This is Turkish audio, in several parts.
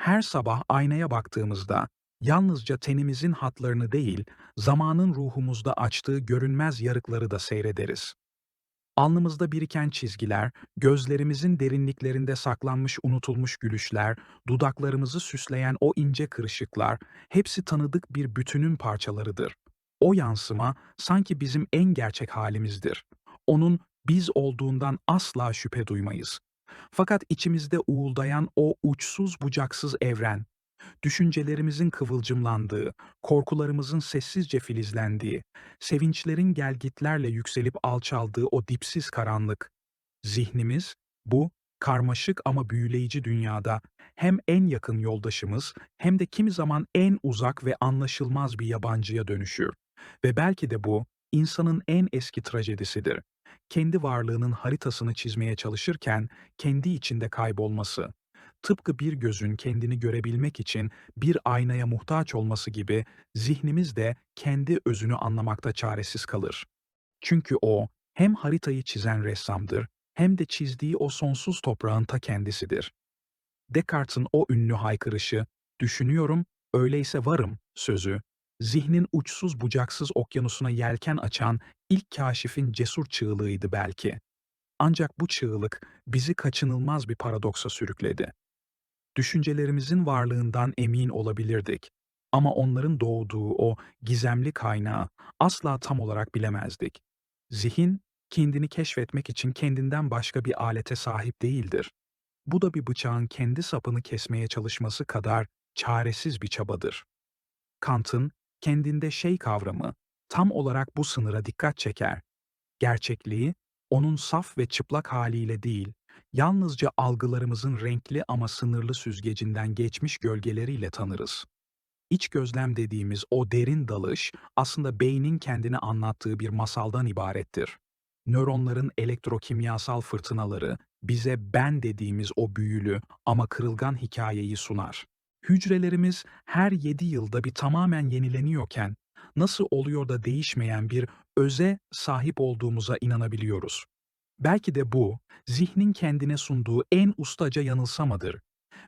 Her sabah aynaya baktığımızda yalnızca tenimizin hatlarını değil, zamanın ruhumuzda açtığı görünmez yarıkları da seyrederiz. Alnımızda biriken çizgiler, gözlerimizin derinliklerinde saklanmış unutulmuş gülüşler, dudaklarımızı süsleyen o ince kırışıklar, hepsi tanıdık bir bütünün parçalarıdır. O yansıma sanki bizim en gerçek halimizdir. Onun biz olduğundan asla şüphe duymayız. Fakat içimizde uğuldayan o uçsuz bucaksız evren, düşüncelerimizin kıvılcımlandığı, korkularımızın sessizce filizlendiği, sevinçlerin gelgitlerle yükselip alçaldığı o dipsiz karanlık. Zihnimiz, bu karmaşık ama büyüleyici dünyada hem en yakın yoldaşımız hem de kimi zaman en uzak ve anlaşılmaz bir yabancıya dönüşür. Ve belki de bu, insanın en eski trajedisidir. Kendi varlığının haritasını çizmeye çalışırken kendi içinde kaybolması. Tıpkı bir gözün kendini görebilmek için bir aynaya muhtaç olması gibi zihnimiz de kendi özünü anlamakta çaresiz kalır. Çünkü o hem haritayı çizen ressamdır hem de çizdiği o sonsuz toprağın ta kendisidir. Descartes'in o ünlü haykırışı, düşünüyorum, öyleyse varım sözü, zihnin uçsuz bucaksız okyanusuna yelken açan ilk kaşifin cesur çığlığıydı belki. Ancak bu çığlık bizi kaçınılmaz bir paradoksa sürükledi. Düşüncelerimizin varlığından emin olabilirdik. Ama onların doğduğu o gizemli kaynağı asla tam olarak bilemezdik. Zihin, kendini keşfetmek için kendinden başka bir alete sahip değildir. Bu da bir bıçağın kendi sapını kesmeye çalışması kadar çaresiz bir çabadır. Kant'ın kendinde şey kavramı tam olarak bu sınıra dikkat çeker. Gerçekliği, onun saf ve çıplak haliyle değil, yalnızca algılarımızın renkli ama sınırlı süzgecinden geçmiş gölgeleriyle tanırız. İç gözlem dediğimiz o derin dalış aslında beynin kendini anlattığı bir masaldan ibarettir. Nöronların elektrokimyasal fırtınaları bize ben dediğimiz o büyülü ama kırılgan hikayeyi sunar. Hücrelerimiz her 7 yılda bir tamamen yenileniyorken nasıl oluyor da değişmeyen bir öze sahip olduğumuza inanabiliyoruz. Belki de bu, zihnin kendine sunduğu en ustaca yanılsamadır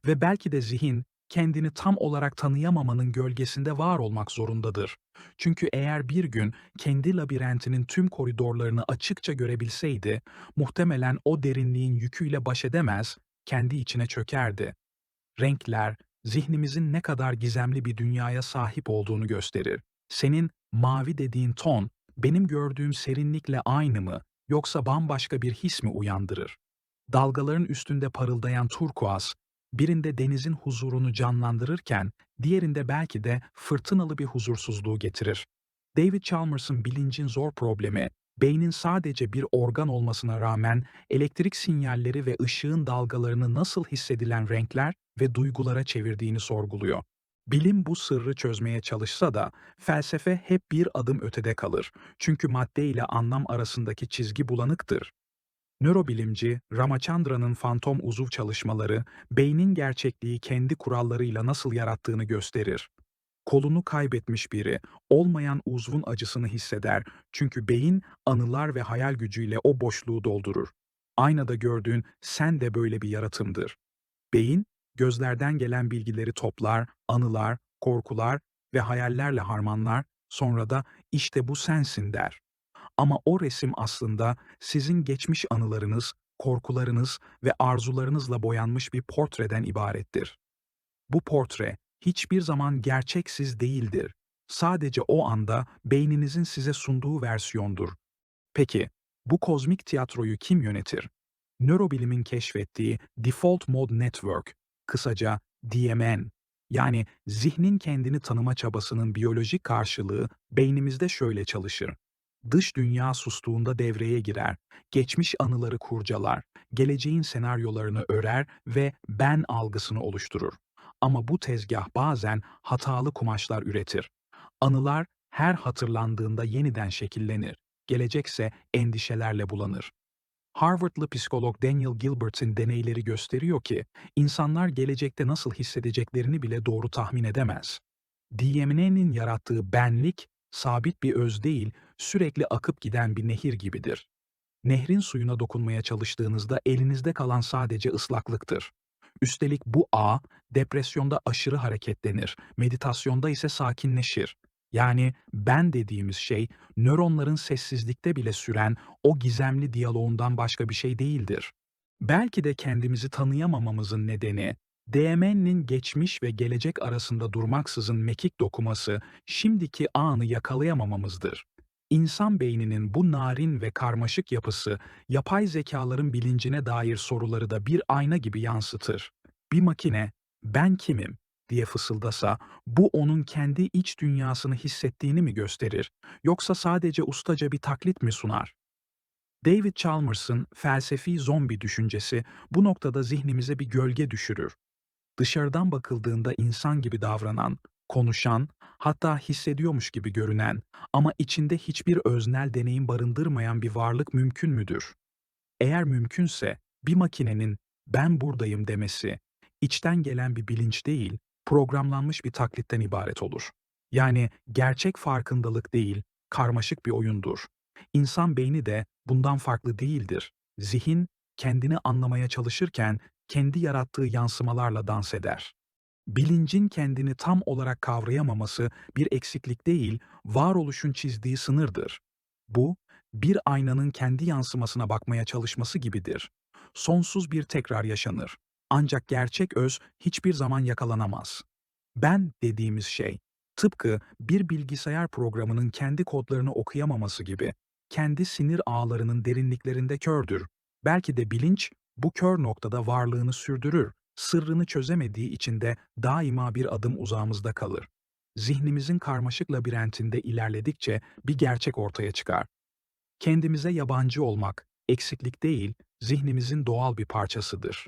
ve belki de zihin kendini tam olarak tanıyamamanın gölgesinde var olmak zorundadır. Çünkü eğer bir gün kendi labirentinin tüm koridorlarını açıkça görebilseydi, muhtemelen o derinliğin yüküyle baş edemez, kendi içine çökerdi. Renkler, zihnimizin ne kadar gizemli bir dünyaya sahip olduğunu gösterir. Senin mavi dediğin ton, benim gördüğüm serinlikle aynı mı, yoksa bambaşka bir his mi uyandırır? Dalgaların üstünde parıldayan turkuaz, birinde denizin huzurunu canlandırırken, diğerinde belki de fırtınalı bir huzursuzluğu getirir. David Chalmers'ın bilincin zor problemi, beynin sadece bir organ olmasına rağmen elektrik sinyalleri ve ışığın dalgalarını nasıl hissedilen renkler ve duygulara çevirdiğini sorguluyor. Bilim bu sırrı çözmeye çalışsa da felsefe hep bir adım ötede kalır. Çünkü madde ile anlam arasındaki çizgi bulanıktır. Nörobilimci Ramachandra'nın fantom uzuv çalışmaları beynin gerçekliği kendi kurallarıyla nasıl yarattığını gösterir. Kolunu kaybetmiş biri olmayan uzvun acısını hisseder çünkü beyin anılar ve hayal gücüyle o boşluğu doldurur. Aynada gördüğün sen de böyle bir yaratımdır. Beyin gözlerden gelen bilgileri toplar, anılar, korkular ve hayallerle harmanlar, sonra da işte bu sensin der. Ama o resim aslında sizin geçmiş anılarınız, korkularınız ve arzularınızla boyanmış bir portreden ibarettir. Bu portre hiçbir zaman gerçeksiz değildir. Sadece o anda beyninizin size sunduğu versiyondur. Peki, bu kozmik tiyatroyu kim yönetir? Nörobilimin keşfettiği Default Mode Network, kısaca DMN, yani zihnin kendini tanıma çabasının biyolojik karşılığı beynimizde şöyle çalışır. Dış dünya sustuğunda devreye girer, geçmiş anıları kurcalar, geleceğin senaryolarını örer ve ben algısını oluşturur. Ama bu tezgah bazen hatalı kumaşlar üretir. Anılar her hatırlandığında yeniden şekillenir, gelecekse endişelerle bulanır. Harvardlı psikolog Daniel Gilbert'in deneyleri gösteriyor ki, insanlar gelecekte nasıl hissedeceklerini bile doğru tahmin edemez. DMN'nin yarattığı benlik, sabit bir öz değil, sürekli akıp giden bir nehir gibidir. Nehrin suyuna dokunmaya çalıştığınızda elinizde kalan sadece ıslaklıktır. Üstelik bu ağ depresyonda aşırı hareketlenir, meditasyonda ise sakinleşir. Yani ben dediğimiz şey nöronların sessizlikte bile süren o gizemli diyaloğundan başka bir şey değildir. Belki de kendimizi tanıyamamamızın nedeni DMN'nin geçmiş ve gelecek arasında durmaksızın mekik dokuması, şimdiki anı yakalayamamamızdır. İnsan beyninin bu narin ve karmaşık yapısı, yapay zekaların bilincine dair soruları da bir ayna gibi yansıtır. Bir makine, ben kimim diye fısıldasa, bu onun kendi iç dünyasını hissettiğini mi gösterir, yoksa sadece ustaca bir taklit mi sunar? David Chalmers'ın felsefi zombi düşüncesi bu noktada zihnimize bir gölge düşürür dışarıdan bakıldığında insan gibi davranan, konuşan, hatta hissediyormuş gibi görünen ama içinde hiçbir öznel deneyim barındırmayan bir varlık mümkün müdür? Eğer mümkünse bir makinenin ben buradayım demesi içten gelen bir bilinç değil, programlanmış bir taklitten ibaret olur. Yani gerçek farkındalık değil, karmaşık bir oyundur. İnsan beyni de bundan farklı değildir. Zihin kendini anlamaya çalışırken kendi yarattığı yansımalarla dans eder. Bilincin kendini tam olarak kavrayamaması bir eksiklik değil, varoluşun çizdiği sınırdır. Bu, bir aynanın kendi yansımasına bakmaya çalışması gibidir. Sonsuz bir tekrar yaşanır. Ancak gerçek öz hiçbir zaman yakalanamaz. Ben dediğimiz şey, tıpkı bir bilgisayar programının kendi kodlarını okuyamaması gibi, kendi sinir ağlarının derinliklerinde kördür. Belki de bilinç, bu kör noktada varlığını sürdürür, sırrını çözemediği için de daima bir adım uzağımızda kalır. Zihnimizin karmaşık labirentinde ilerledikçe bir gerçek ortaya çıkar. Kendimize yabancı olmak, eksiklik değil, zihnimizin doğal bir parçasıdır.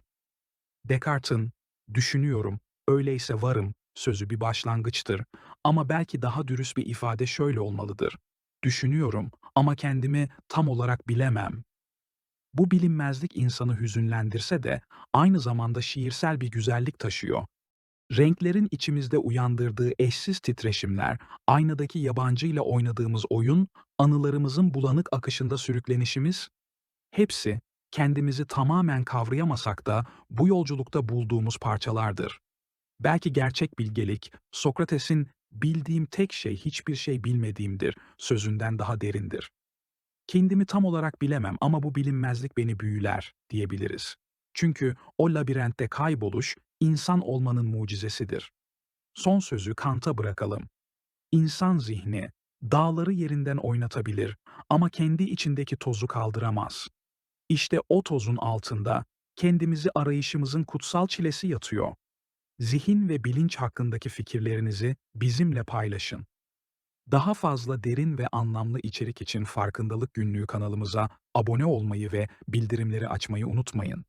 Descartes'in, düşünüyorum, öyleyse varım sözü bir başlangıçtır ama belki daha dürüst bir ifade şöyle olmalıdır. Düşünüyorum ama kendimi tam olarak bilemem. Bu bilinmezlik insanı hüzünlendirse de aynı zamanda şiirsel bir güzellik taşıyor. Renklerin içimizde uyandırdığı eşsiz titreşimler, aynadaki yabancıyla oynadığımız oyun, anılarımızın bulanık akışında sürüklenişimiz, hepsi kendimizi tamamen kavrayamasak da bu yolculukta bulduğumuz parçalardır. Belki gerçek bilgelik, Sokrates'in bildiğim tek şey hiçbir şey bilmediğimdir sözünden daha derindir. Kendimi tam olarak bilemem ama bu bilinmezlik beni büyüler diyebiliriz. Çünkü o labirentte kayboluş insan olmanın mucizesidir. Son sözü Kant'a bırakalım. İnsan zihni dağları yerinden oynatabilir ama kendi içindeki tozu kaldıramaz. İşte o tozun altında kendimizi arayışımızın kutsal çilesi yatıyor. Zihin ve bilinç hakkındaki fikirlerinizi bizimle paylaşın. Daha fazla derin ve anlamlı içerik için Farkındalık Günlüğü kanalımıza abone olmayı ve bildirimleri açmayı unutmayın.